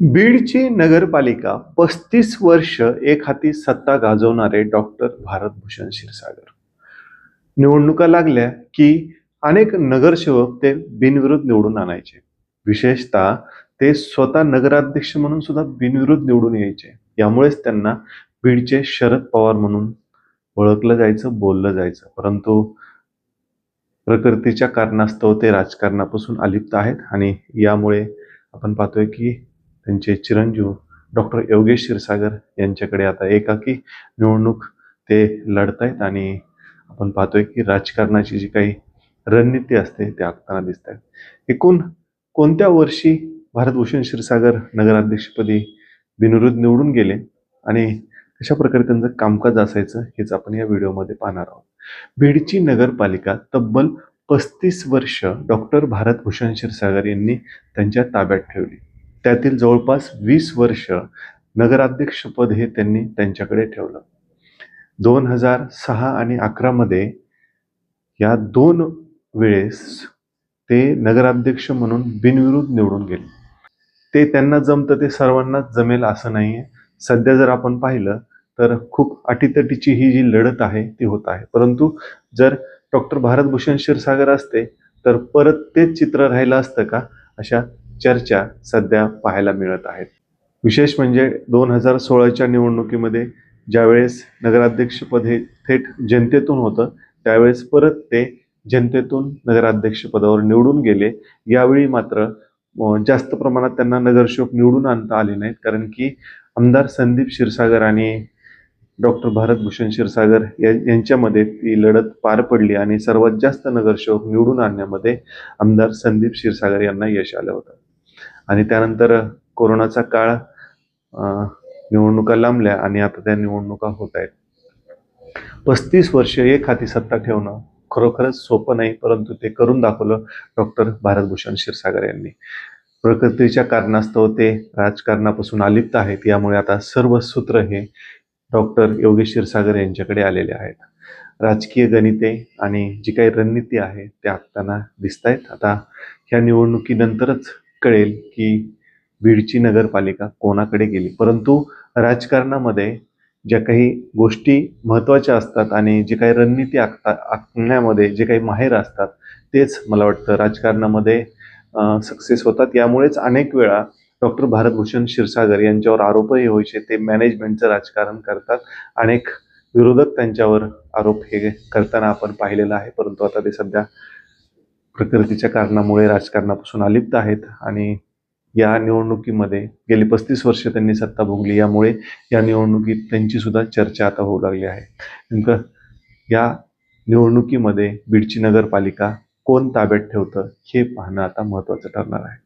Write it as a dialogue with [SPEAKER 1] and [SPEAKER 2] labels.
[SPEAKER 1] बीडची नगरपालिका पस्तीस वर्ष एक हाती सत्ता गाजवणारे डॉक्टर भारतभूषण क्षीरसागर. निवडणुका लागल्या की अनेक नगरसेवक ते बिनविरोध निवडून आणायचे. विशेषतः ते स्वतः नगराध्यक्ष म्हणून सुद्धा बिनविरोध निवडून यायचे. यामुळेच त्यांना बीडचे शरद पवार म्हणून ओळखलं जायचं बोललं जायचं. परंतु प्रकृतीच्या कारणास्तव ते राजकारणापासून अलिप्त आहेत आणि यामुळे आपण पाहतोय की त्यांचे चिरंजीव डॉक्टर योगेश क्षीरसागर यांच्याकडे आता एकाकी निवडणूक ते लढतायत आणि आपण पाहतोय की राजकारणाची जी काही रणनीती असते ते आखताना दिसत आहेत एकूण कोणत्या वर्षी भारतभूषण क्षीरसागर नगराध्यक्षपदी बिनविरोध निवडून गेले आणि कशा प्रकारे त्यांचं कामकाज असायचं हेच आपण या व्हिडिओमध्ये पाहणार आहोत. बीडची नगरपालिका तब्बल पस्तीस वर्ष डॉक्टर भारतभूषण क्षीरसागर यांनी त्यांच्या ताब्यात ठेवली. त्यातील जवळपास वीस वर्ष नगराध्यक्षपद हे त्यांनी त्यांच्याकडे ठेवलं. दोन हजार सहा आणि अकरामध्ये या दोन वेळेस ते नगराध्यक्ष म्हणून बिनविरोध निवडून गेले. ते त्यांना जमतं ते सर्वांनाच जमेल असं नाही आहे सध्या जर आपण पाहिलं तर खूप अटीतटीची ही जी लढत आहे ती होत आहे. परंतु जर डॉक्टर भारतभूषण क्षीरसागर असते तर परत तेच चित्र राहिलं असतं का? अशा चर्चा सध्या पाहायला मिळत आहेत. विशेष म्हणजे दोन हजार सोळाच्या निवडणुकीमध्ये ज्यावेळेस नगराध्यक्षपद हे थेट जनतेतून होतं त्यावेळेस परत ते जनतेतून नगराध्यक्षपदावर निवडून गेले. यावेळी मात्र जास्त प्रमाणात त्यांना नगरसेवक निवडून आणता आले नाहीत. कारण की आमदार संदीप क्षीरसागर आणि डॉक्टर भारतभूषण क्षीरसागर या यांच्यामध्ये ती लढत पार पडली आणि सर्वात जास्त नगरसेवक निवडून आणण्यामध्ये आमदार संदीप क्षीरसागर यांना यश आलं होतं. आणि त्यानंतर कोरोनाचा काळ निवडणुका लांबल्या आणि आता त्या निवडणुका होत आहेत. पस्तीस वर्ष एक हाती सत्ता ठेवणं खरोखरच सोपं नाही परंतु ते करून दाखवलं डॉक्टर भारतभूषण क्षीरसागर यांनी. प्रकृतीच्या कारणास्तव ते राजकारणापासून अलिप्त आहेत यामुळे आता सर्व सूत्र हे डॉक्टर योगेश क्षीरसागर यांच्याकडे आलेले आहेत. राजकीय गणिते आणि जी काही रणनीती आहे त्या त्यांना दिसत आहेत आता ह्या निवडणुकीनंतरच कळेल की बीडची नगरपालिका कोणाकडे गेली. परंतु राजकारणामध्ये ज्या काही गोष्टी महत्त्वाच्या असतात आणि जे काही रणनीती आखता आखण्यामध्ये जे काही माहेर असतात तेच मला वाटतं राजकारणामध्ये सक्सेस होतात. यामुळेच अनेक वेळा डॉक्टर भारतभूषण क्षीरसागर यांच्यावर आरोपही व्हायचे ते मॅनेजमेंटचं राजकारण करतात. अनेक विरोधक त्यांच्यावर आरोप हे करताना आपण पाहिलेलं आहे. परंतु आता ते सध्या प्रकृतीच्या कारणामुळे राजकारणापासून अलिप्त आहेत आणि या निवडणुकीमध्ये गेली पस्तीस वर्ष त्यांनी सत्ता भोगली यामुळे या निवडणुकीत त्यांची सुद्धा चर्चा आता होऊ लागली आहे. नेमकं या निवडणुकीमध्ये बीडची नगरपालिका कोण ताब्यात ठेवतं हे पाहणं आता महत्त्वाचं ठरणार आहे.